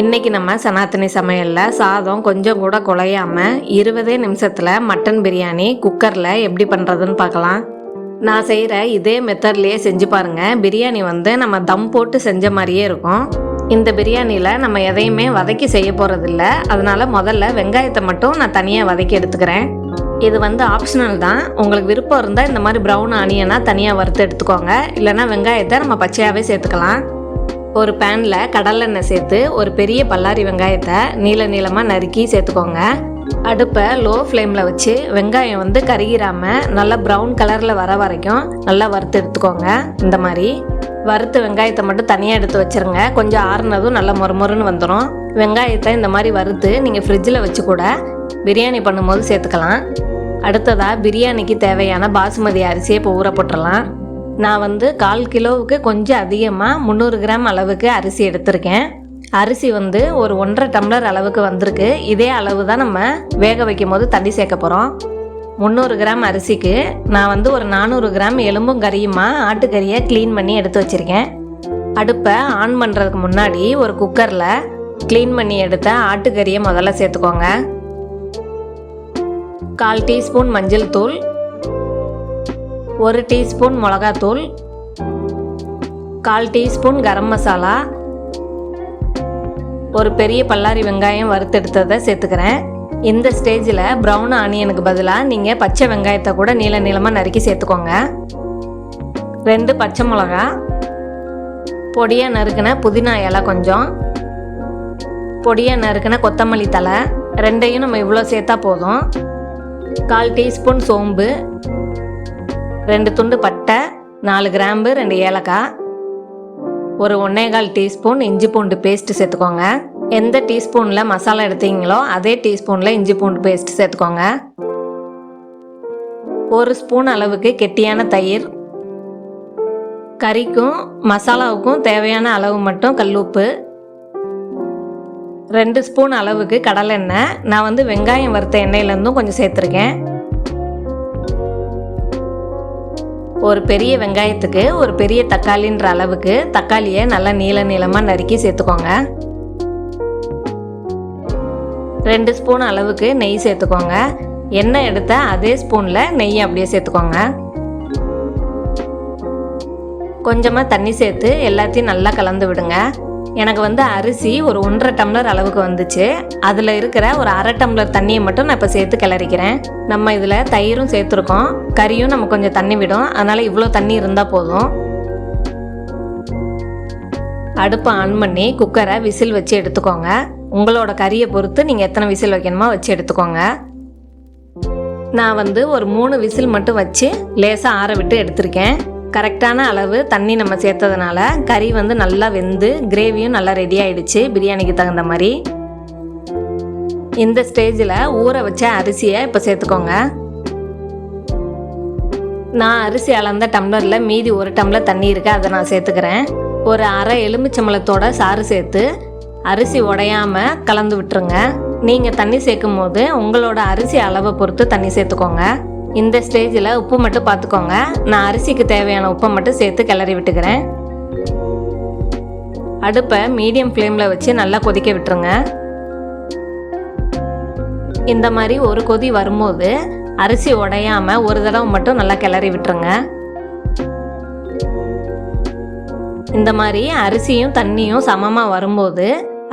இன்னைக்கு நம்ம சனாத்தனி சமையலில் சாதம் கொஞ்சம் கூட குழையாமல் இருபதே நிமிஷத்தில் மட்டன் பிரியாணி குக்கரில் எப்படி பண்ணுறதுன்னு பார்க்கலாம். நான் செய்கிற இதே மெத்தட்லேயே செஞ்சு பாருங்கள் பிரியாணி வந்து நம்ம தம் போட்டு செஞ்ச மாதிரியே இருக்கும். இந்த பிரியாணியில் நம்ம எதையுமே வதக்கி செய்ய போகிறதில்ல அதனால் முதல்ல வெங்காயத்தை மட்டும் நான் தனியாக வதக்கி எடுத்துக்கிறேன். இது வந்து ஆப்ஷனல் தான். உங்களுக்கு விருப்பம் இருந்தால் இந்த மாதிரி ப்ரௌன் ஆனியனாக தனியாக வறுத்து எடுத்துக்கோங்க. இல்லைன்னா வெங்காயத்தை நம்ம பச்சையாகவே சேர்த்துக்கலாம். ஒரு பேனில் கடலெண்ணெய் சேர்த்து ஒரு பெரிய பல்லாரி வெங்காயத்தை நீள நீளமாக நறுக்கி சேர்த்துக்கோங்க. அடுப்பை லோ ஃப்ளேமில் வச்சு வெங்காயம் வந்து கருகிராமல் நல்லா ப்ரௌன் கலரில் வர வரைக்கும் நல்லா வறுத்து எடுத்துக்கோங்க. இந்த மாதிரி வறுத்து வெங்காயத்தை மட்டும் தனியாக எடுத்து வச்சிருங்க. கொஞ்சம் ஆறுனதும் நல்லா மொறுமொறுன்னு வந்துடும் வெங்காயத்தை இந்த மாதிரி வறுத்து நீங்கள் ஃப்ரிட்ஜில் வச்சு கூட பிரியாணி பண்ணும்போது சேர்த்துக்கலாம். அடுத்ததாக பிரியாணிக்கு தேவையான பாசுமதி அரிசியை இப்போ ஊற போட்டுடலாம் நான் வந்து கால் கிலோவுக்கு கொஞ்சம் அதிகமாக முந்நூறு கிராம் அளவுக்கு அரிசி எடுத்திருக்கேன். அரிசி வந்து ஒரு ஒன்றரை டம்ளர் அளவுக்கு வந்திருக்கு. இதே அளவு தான் நம்ம வேக வைக்கும் போது தண்ணி சேர்க்க போகிறோம் முந்நூறு கிராம் அரிசிக்கு நான் வந்து ஒரு நானூறு கிராம் எலும்பும் கறியுமா ஆட்டுக்கறியை க்ளீன் பண்ணி எடுத்து வச்சுருக்கேன். அடுப்பை ஆன் பண்ணுறதுக்கு முன்னாடி ஒரு குக்கரில் க்ளீன் பண்ணி எடுத்த ஆட்டுக்கறியை முதல்ல சேர்த்துக்கோங்க. கால் டீஸ்பூன் மஞ்சள் தூள் ஒரு டீஸ்பூன் மிளகாத்தூள் கால் டீஸ்பூன் கரம் மசாலா ஒரு பெரிய பல்லாரி வெங்காயம் வறுத்தெடுத்ததை சேர்த்துக்கிறேன். இந்த ஸ்டேஜில் ப்ரௌன் ஆனியனுக்கு பதிலாக நீங்கள் பச்சை வெங்காயத்தை கூட நீள நீளமாக நறுக்கி சேர்த்துக்கோங்க. ரெண்டு பச்சை மிளகா பொடியாக நறுக்கின புதினா இலை கொஞ்சம் பொடியாக நறுக்கின கொத்தமல்லி தலை ரெண்டையும் நம்ம இவ்வளோ சேர்த்தா போதும். கால் டீஸ்பூன் சோம்பு ரெண்டு துண்டு பட்டை நாலு கிராம்பு ரெண்டு ஏலக்காய் ஒரு ஒன்னேகால் டீஸ்பூன் இஞ்சி பூண்டு பேஸ்ட்டு சேர்த்துக்கோங்க. எந்த டீஸ்பூனில் மசாலா எடுத்தீங்களோ அதே டீஸ்பூனில் இஞ்சி பூண்டு பேஸ்ட் சேர்த்துக்கோங்க. ஒரு ஸ்பூன் அளவுக்கு கெட்டியான தயிர் கறிக்கும் மசாலாவுக்கும் தேவையான அளவு மட்டும் கல்லுப்பு ரெண்டு ஸ்பூன் அளவுக்கு கடலெண்ணெய். நான் வந்து வெங்காயம் வறுத்த எண்ணெயிலேருந்தும் கொஞ்சம் சேர்த்துருக்கேன். ஒரு பெரிய வெங்காயத்துக்கு ஒரு பெரிய தக்காளின்ற அளவுக்கு தக்காளியை நல்லா நீள நீளமாக நறுக்கி சேர்த்துக்கோங்க. ரெண்டு ஸ்பூன் அளவுக்கு நெய் சேர்த்துக்கோங்க. எண்ணெய் எடுத்த அதே ஸ்பூனில் நெய் அப்படியே சேர்த்துக்கோங்க. கொஞ்சமாக தண்ணி சேர்த்து எல்லாத்தையும் நல்லா கலந்து விடுங்க. எனக்கு வந்து அரிசி ஒரு ஒன்றரை டம்ளர் அளவுக்கு வந்துச்சு. அதில் இருக்கிற ஒரு அரை டம்ளர் தண்ணியை மட்டும் நான் இப்போ சேர்த்து கிளறிக்கிறேன். நம்ம இதில் தயிரும் சேர்த்துருக்கோம். கறியும் நம்ம கொஞ்சம் தண்ணி விடும். அதனால் இவ்வளோ தண்ணி இருந்தால் போதும். அடுப்பை ஆன் பண்ணி குக்கரை விசில் வச்சு எடுத்துக்கோங்க. உங்களோட கறியை பொறுத்து நீங்கள் எத்தனை விசில் வைக்கணுமோ வச்சு எடுத்துக்கோங்க. நான் வந்து ஒரு மூணு விசில் மட்டும் வச்சு லேசாக ஆற விட்டு எடுத்திருக்கேன். கரெக்டான அளவு தண்ணி நம்ம சேர்த்ததுனால கறி வந்து நல்லா வெந்து கிரேவியும் நல்லா ரெடி ஆயிடுச்சு பிரியாணிக்கு தகுந்த மாதிரி. இந்த ஸ்டேஜில் ஊற வச்ச அரிசியை இப்போ சேர்த்துக்கோங்க. நான் அரிசி அளந்த டம்ளரில் மீதி ஒரு டம்ளர் தண்ணி இருக்கு அதை நான் சேர்த்துக்கிறேன். ஒரு அரை எலுமிச்சம்பழத்தோட சாறு சேர்த்து அரிசி உடையாமல் கலந்து விட்டுருங்க. நீங்கள் தண்ணி சேர்க்கும் போது உங்களோட அரிசி அளவை பொறுத்து தண்ணி சேர்த்துக்கோங்க. இந்த ஸ்டேஜில் உப்பு மட்டும் பார்த்துக்கோங்க நான் அரிசிக்கு தேவையான உப்பை மட்டும் சேர்த்து கிளறி விட்டுக்கிறேன். அடுப்பை மீடியம் ஃப்ளேமில் வச்சு நல்லா கொதிக்க விட்டுருங்க. இந்த மாதிரி ஒரு கொதி வரும்போது அரிசி உடையாமல் ஒரு தடவை மட்டும் நல்லா கிளறி விட்டுருங்க. இந்த மாதிரி அரிசியும் தண்ணியும் சமமாக வரும்போது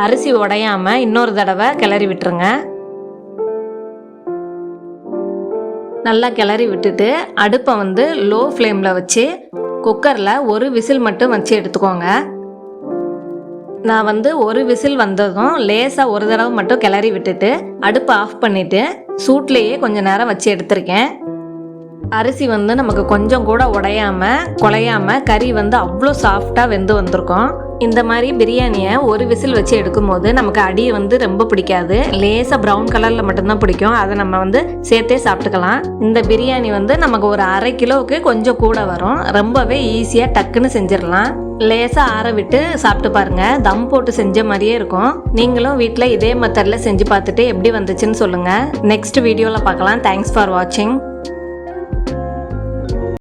அரிசி உடையாமல் இன்னொரு தடவை கிளறி விட்டுருங்க. நல்லா கிளறி விட்டுட்டு அடுப்பை வந்து லோ ஃப்ளேமில் வச்சு குக்கரில் ஒரு விசில் மட்டும் வச்சு எடுத்துக்கோங்க. நான் வந்து ஒரு விசில் வந்ததும் லேசாக ஒரு தடவை மட்டும் கிளறி விட்டுட்டு அடுப்பை ஆஃப் பண்ணிவிட்டு சூட்லேயே கொஞ்சம் நேரம் வச்சு எடுத்திருக்கேன். அரிசி வந்து நமக்கு கொஞ்சம் கூட உடையாமல் குழையாமல் கறி வந்து அவ்வளோ சாஃப்டாக வெந்து வந்திருக்கும். இந்த மாதிரி பிரியாணியை ஒரு விசில் வச்சு எடுக்கும்போது நமக்கு அடி வந்து ரொம்ப பிடிக்காது. லேசாக ப்ரௌன் கலரில் மட்டும்தான் பிடிக்கும். அதை நம்ம வந்து சேர்த்தே சாப்பிட்டுக்கலாம். இந்த பிரியாணி வந்து நமக்கு ஒரு அரை கிலோவுக்கு கொஞ்சம் கூட வரும். ரொம்பவே ஈஸியாக டக்குன்னு செஞ்சிடலாம். லேசாக ஆற விட்டு சாப்பிட்டு பாருங்க. தம் போட்டு செஞ்ச மாதிரியே இருக்கும். நீங்களும் வீட்டில் இதே மெத்தடில் செஞ்சு பார்த்துட்டு எப்படி வந்துச்சுன்னு சொல்லுங்கள் நெக்ஸ்ட் வீடியோவில் பார்க்கலாம். தேங்க்ஸ் ஃபார் வாட்சிங்